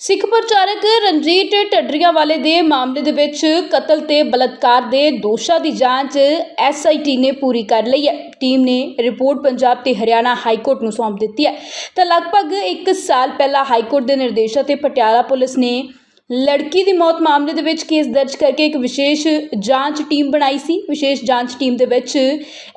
ਸਿੱਖ ਪ੍ਰਚਾਰਕ ਰਣਜੀਤ ਢੱਡਰੀਆਂ ਵਾਲੇ ਦੇ ਮਾਮਲੇ ਦੇ ਵਿੱਚ ਕਤਲ ਤੇ ਬਲਾਤਕਾਰ ਦੇ ਦੋਸ਼ਾਂ ਦੀ ਜਾਂਚ ਐਸਆਈਟੀ ਨੇ ਪੂਰੀ ਕਰ ਲਈ ਹੈ। ਟੀਮ ਨੇ ਰਿਪੋਰਟ ਪੰਜਾਬ ਤੇ ਹਰਿਆਣਾ ਹਾਈ ਕੋਰਟ ਨੂੰ ਸੌਂਪ ਦਿੱਤੀ ਹੈ। ਤਾਂ ਲਗਭਗ 1 ਸਾਲ ਪਹਿਲਾਂ ਹਾਈ ਕੋਰਟ ਦੇ ਨਿਰਦੇਸ਼ਾਂ ਤੇ ਪਟਿਆਲਾ ਪੁਲਿਸ ਨੇ ਲੜਕੀ ਦੀ ਮੌਤ ਮਾਮਲੇ ਦੇ ਵਿੱਚ ਕੇਸ ਦਰਜ ਕਰਕੇ ਇੱਕ ਵਿਸ਼ੇਸ਼ ਜਾਂਚ ਟੀਮ ਬਣਾਈ ਸੀ। ਵਿਸ਼ੇਸ਼ ਜਾਂਚ ਟੀਮ ਦੇ ਵਿੱਚ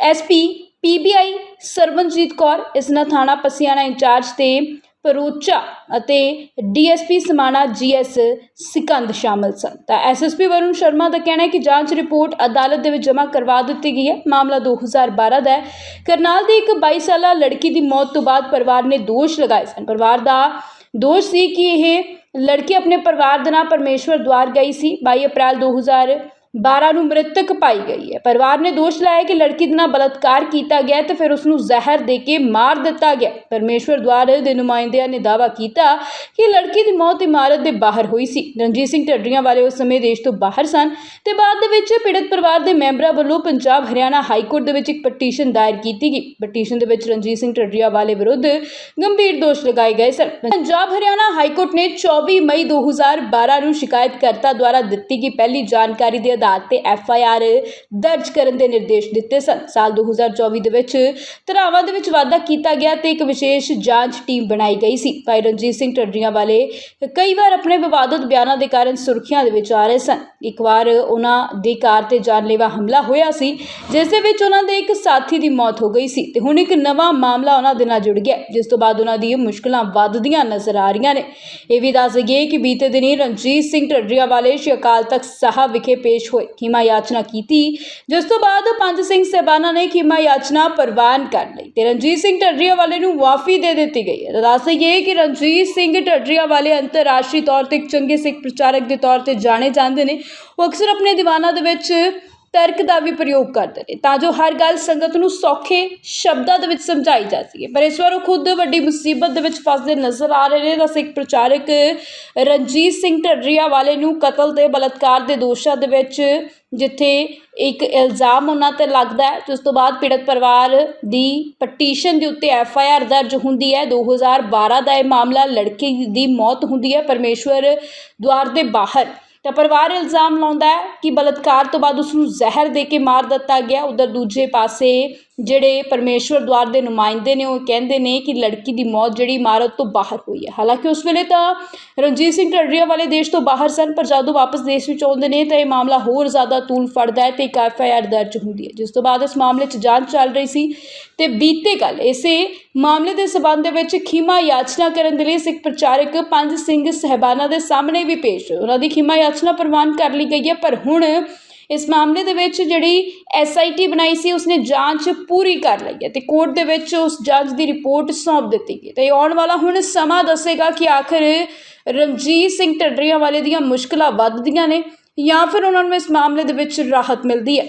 ਐਸਪੀ ਪੀਬੀਆਈ ਸਰਵਨਜੀਤ ਕੌਰ ਇਸਨਾ ਥਾਣਾ ਪਸੀਆਣਾ ਇੰਚਾਰਜ ਤੇ ਪਰੋਚਾ ਅਤੇ ਡੀਐਸਪੀ ਸਮਾਣਾ ਜੀਐਸ ਸਿਕੰਦ ਸ਼ਾਮਲ ਸਨ। ਤਾਂ ਐਸਐਸਪੀ ਵਰੁਣ ਸ਼ਰਮਾ ਦਾ ਕਹਿਣਾ ਹੈ ਕਿ ਜਾਂਚ ਰਿਪੋਰਟ ਅਦਾਲਤ ਦੇ ਵਿੱਚ ਜਮ੍ਹਾਂ ਕਰਵਾ ਦਿੱਤੀ ਗਈ ਹੈ। ਮਾਮਲਾ 2012 ਦਾ ਹੈ। ਕਰਨਾਲ ਦੀ ਇੱਕ 22 ਸਾਲਾ ਲੜਕੀ ਦੀ ਮੌਤ ਤੋਂ ਬਾਅਦ ਪਰਿਵਾਰ ਨੇ ਦੋਸ਼ ਲਗਾਏ ਸਨ। ਪਰਿਵਾਰ ਦਾ ਦੋਸ਼ ਸੀ ਕਿ ਇਹ ਲੜਕੀ ਆਪਣੇ ਪਰਿਵਾਰ ਦੇ ਨਾਲ ਪਰਮੇਸ਼ਵਰ ਦੁਆਰ ਗਈ ਸੀ। 22 ਅਪ੍ਰੈਲ 2012 ਨੂੰ ਮ੍ਰਿਤਕ ਪਾਈ ਗਈ ਹੈ। ਪਰਿਵਾਰ ਨੇ ਦੋਸ਼ ਲਾਇਆ ਕਿ ਲੜਕੀ ਦੇ ਨਾਲ ਬਲਾਤਕਾਰ ਕੀਤਾ ਗਿਆ ਤੇ ਫਿਰ ਉਸ ਨੂੰ ਜ਼ਹਿਰ ਦੇ ਕੇ ਮਾਰ ਦਿੱਤਾ ਗਿਆ। ਪਰਮੇਸ਼ਵਰ ਦੁਆਰ ਦੇ ਨੁਮਾਇੰਦਿਆਂ ਨੇ ਦਾਅਵਾ ਕੀਤਾ ਕਿ ਲੜਕੀ ਦੀ ਮੌਤ ਇਮਾਰਤ ਦੇ ਬਾਹਰ ਹੋਈ ਸੀ। ਰਣਜੀਤ ਸਿੰਘ ਢੱਡਰੀਆਂ ਵਾਲੇ ਉਸ ਸਮੇਂ ਦੇਸ਼ ਤੋਂ ਬਾਹਰ ਸਨ ਤੇ ਬਾਅਦ ਦੇ ਵਿੱਚ ਪੀੜਤ ਪਰਿਵਾਰ ਦੇ ਮੈਂਬਰਾਂ ਵੱਲੋਂ ਪੰਜਾਬ ਹਰਿਆਣਾ ਹਾਈ ਕੋਰਟ ਦੇ ਵਿੱਚ ਇੱਕ ਪਟੀਸ਼ਨ ਦਾਇਰ ਕੀਤੀ ਗਈ। ਪਟੀਸ਼ਨ ਦੇ ਵਿੱਚ ਰਣਜੀਤ ਸਿੰਘ ਢੱਡਰੀਆਂ ਵਾਲੇ ਵਿਰੁੱਧ ਗੰਭੀਰ ਦੋਸ਼ ਲਗਾਏ ਗਏ ਸਨ। ਪੰਜਾਬ ਹਰਿਆਣਾ ਹਾਈ ਕੋਰਟ ਨੇ 24 ਮਈ 2012 ਨੂੰ ਸ਼ਿਕਾਇਤਕਰਤਾ ਦੁਆਰਾ ਦਿੱਤੀ ਗਈ ਪਹਿਲੀ ਜਾਣਕਾਰੀ ਦੇ ਆਧਾਰ ਤੇ ਐਫ ਆਈ ਆਰ ਦਰਜ ਕਰਨ ਦੇ ਨਿਰਦੇਸ਼ ਦਿੱਤੇ ਸਨ। ਸਾਲ 2024 ਦੇ ਵਿੱਚ ਧਰਾਵਾਂ ਦੇ ਵਿੱਚ ਵਾਧਾ ਕੀਤਾ ਗਿਆ ਤੇ ਇੱਕ ਵਿਸ਼ੇਸ਼ ਜਾਂਚ ਟੀਮ ਬਣਾਈ ਗਈ ਸੀ। ਭਾਈ ਰਣਜੀਤ ਸਿੰਘ ਢੱਡਰੀਆਂ ਵਾਲੇ ਕਈ ਵਾਰ ਆਪਣੇ ਵਿਵਾਦਤ ਬਿਆਨਾਂ ਦੇ ਕਾਰਨ ਸੁਰਖੀਆਂ ਦੇ ਵਿੱਚ ਆ ਰਹੇ ਸਨ। ਇੱਕ ਵਾਰ ਉਹਨਾਂ ਦੀ ਕਾਰ ਤੇ ਜਾਨਲੇਵਾ ਹਮਲਾ ਹੋਇਆ ਸੀ, ਜਿਸ ਦੇ ਵਿੱਚ ਉਹਨਾਂ ਦੇ ਇੱਕ ਸਾਥੀ ਦੀ ਮੌਤ ਹੋ ਗਈ ਸੀ ਤੇ ਹੁਣ ਇੱਕ ਨਵਾਂ ਮਾਮਲਾ ਉਹਨਾਂ ਦੇ ਨਾਲ ਜੁੜ ਗਿਆ ਜਿਸ ਤੋਂ ਬਾਅਦ ਉਹਨਾਂ ਦੀ ਮੁਸ਼ਕਲਾਂ ਵੱਧਦੀਆਂ ਨਜ਼ਰ ਆ ਰਹੀਆਂ ਨੇ। ਇਹ ਵੀ ਦੱਸ ਦਈਏ ਕਿ ਬੀਤੇ ਦਿਨੀ ਰਣਜੀਤ ਸਿੰਘ ਢੱਡਰੀਆਂ ਵਾਲੇ ਸ਼੍ਰੀ ਅਕਾਲ ਤਖਤ ਸਾਹਿਬ ਵਿਖੇ ਪੇਸ਼ ਹੋਏ। ਖਿਮਾ ਯਾਚਨਾ ਕੀਤੀ। ਜਿਸ ਤੋਂ ਬਾਅਦ ਪੰਜ ਸਿੰਘ ਸਹਿਬਾਨਾਂ ਨੇ ਖਿਮਾ ਯਾਚਨਾ ਪ੍ਰਵਾਨ ਕਰ ਲਈ ਤੇ ਰਣਜੀਤ ਸਿੰਘ ਢੱਡਰੀਆ ਵਾਲੇ ਨੂੰ ਮਾਫੀ ਦੇ ਦਿੱਤੀ ਗਈ ਹੈ। ਦੱਸ ਦਈਏ ਕਿ ਰਣਜੀਤ ਸਿੰਘ ਢੱਡਰੀਆ ਵਾਲੇ ਅੰਤਰਰਾਸ਼ਟਰੀ ਤੌਰ ਤੇ ਇੱਕ ਚੰਗੇ ਸਿੱਖ ਪ੍ਰਚਾਰਕ ਦੇ ਤੌਰ ਤੇ ਜਾਣੇ ਜਾਂਦੇ ਨੇ। ਉਹ ਅਕਸਰ ਆਪਣੇ ਦੀਵਾਨਾਂ ਦੇ ਵਿੱਚ ਤਰਕ ਦਾ ਵੀ ਪ੍ਰਯੋਗ ਕਰਦੇ ਨੇ। ਤਾਂ ਜੋ ਹਰ ਗੱਲ ਸੰਗਤ ਨੂੰ ਸੌਖੇ ਸ਼ਬਦਾਂ ਦੇ ਵਿੱਚ ਸਮਝਾਈ ਜਾ ਸਕੇ। ਪਰ ਇਸ ਵਾਰ ਉਹ ਖੁਦ ਵੱਡੀ ਮੁਸੀਬਤ ਦੇ ਵਿੱਚ ਫਸਦੇ ਨਜ਼ਰ ਆ ਰਹੇ ਨੇ। ਤਾਂ ਸਿੱਖ ਪ੍ਰਚਾਰਕ ਰਣਜੀਤ ਸਿੰਘ ਢੱਡਰੀਆ ਵਾਲੇ ਨੂੰ ਕਤਲ ਤੇ ਬਲਾਤਕਾਰ ਦੇ ਦੋਸ਼ਾਂ ਦੇ ਵਿੱਚ ਜਿੱਥੇ ਇੱਕ ਇਲਜ਼ਾਮ ਉਹਨਾਂ ਤੇ ਲੱਗਦਾ ਹੈ। ਉਸ ਤੋਂ ਬਾਅਦ ਪੀੜਤ ਪਰਿਵਾਰ ਦੀ ਪਟੀਸ਼ਨ ਦੇ ਉੱਤੇ ਐਫ ਆਈ ਆਰ ਦਰਜ ਹੁੰਦੀ ਹੈ। 2012 ਦਾ ਇਹ ਮਾਮਲਾ ਲੜਕੀ ਦੀ ਮੌਤ ਹੁੰਦੀ ਹੈ। ਪਰਮੇਸ਼ਵਰ ਦੁਆਰ ਦੇ ਬਾਹਰ। ਤਾਂ ਪਰਿਵਾਰ ਇਲਜ਼ਾਮ ਲਾਉਂਦਾ ਹੈ ਕਿ ਬਲਾਤਕਾਰ ਤੋਂ ਬਾਅਦ ਉਸ ਨੂੰ ਜ਼ਹਿਰ ਦੇ ਕੇ ਮਾਰ ਦਿੱਤਾ ਗਿਆ। ਉਧਰ ਦੂਜੇ ਪਾਸੇ ਜਿਹੜੇ ਪਰਮੇਸ਼ਵਰ ਦੁਆਰ ਦੇ ਨੁਮਾਇੰਦੇ ਨੇ, ਉਹ ਕਹਿੰਦੇ ਨੇ ਕਿ ਲੜਕੀ ਦੀ ਮੌਤ ਜਿਹੜੀ ਇਮਾਰਤ ਤੋਂ ਬਾਹਰ ਹੋਈ ਹੈ। ਹਾਲਾਂਕਿ ਉਸ ਵੇਲੇ ਤਾਂ ਰਣਜੀਤ ਸਿੰਘ ਢੱਡਰੀਆਂ ਵਾਲੇ ਦੇਸ਼ ਤੋਂ ਬਾਹਰ ਸਨ, ਪਰ ਜਦੋਂ ਵਾਪਸ ਦੇਸ਼ ਵਿੱਚ ਆਉਂਦੇ ਨੇ ਤਾਂ ਇਹ ਮਾਮਲਾ ਹੋਰ ਜ਼ਿਆਦਾ ਤੂਲ ਫੜਦਾ ਹੈ ਤੇ ਇੱਕ ਐਫ ਆਈ ਆਰ ਦਰਜ ਹੁੰਦੀ ਹੈ, ਜਿਸ ਤੋਂ ਬਾਅਦ ਇਸ ਮਾਮਲੇ 'ਚ ਜਾਂਚ ਚੱਲ ਰਹੀ ਸੀ ਤੇ ਬੀਤੇ ਕੱਲ ਇਸੇ ਮਾਮਲੇ ਦੇ ਸਬੰਧ ਵਿੱਚ ਖੀਮਾ ਯਾਚਨਾ ਕਰਨ ਦੇ ਲਈ ਸਿੱਖ ਪ੍ਰਚਾਰਕ ਪੰਜ ਸਿੰਘ ਸਹਿਬਾਨਾਂ ਦੇ ਸਾਹਮਣੇ ਵੀ ਪੇਸ਼ ਹੋਏ। ਉਹਨਾਂ ਦੀ ਖੀਮਾ ਯਾਚਨਾ ਪ੍ਰਵਾਨ ਕਰ ਲਈ ਗਈ ਹੈ, ਪਰ ਹੁਣ ਇਸ ਮਾਮਲੇ ਦੇ ਵਿੱਚ ਜਿਹੜੀ ਐਸਆਈਟੀ ਬਣਾਈ ਸੀ, ਉਸਨੇ ਜਾਂਚ ਪੂਰੀ ਕਰ ਲਈ ਹੈ ਤੇ ਕੋਰਟ ਦੇ ਵਿੱਚ ਉਸ ਜਾਂਚ ਦੀ ਰਿਪੋਰਟ ਸੌਂਪ ਦਿੱਤੀ ਗਈ ਤੇ ਆਉਣ ਵਾਲਾ ਹੁਣ ਸਮਾਂ ਦੱਸੇਗਾ ਕਿ ਆਖਰ ਰਣਜੀਤ ਸਿੰਘ ਢੱਡਰੀਆਂ ਵਾਲੇ ਦੀਆਂ ਮੁਸ਼ਕਲਾਂ ਵੱਧਦੀਆਂ ਨੇ ਜਾਂ ਫਿਰ ਉਹਨਾਂ ਨੂੰ ਇਸ ਮਾਮਲੇ ਦੇ ਵਿੱਚ ਰਾਹਤ ਮਿਲਦੀ ਹੈ।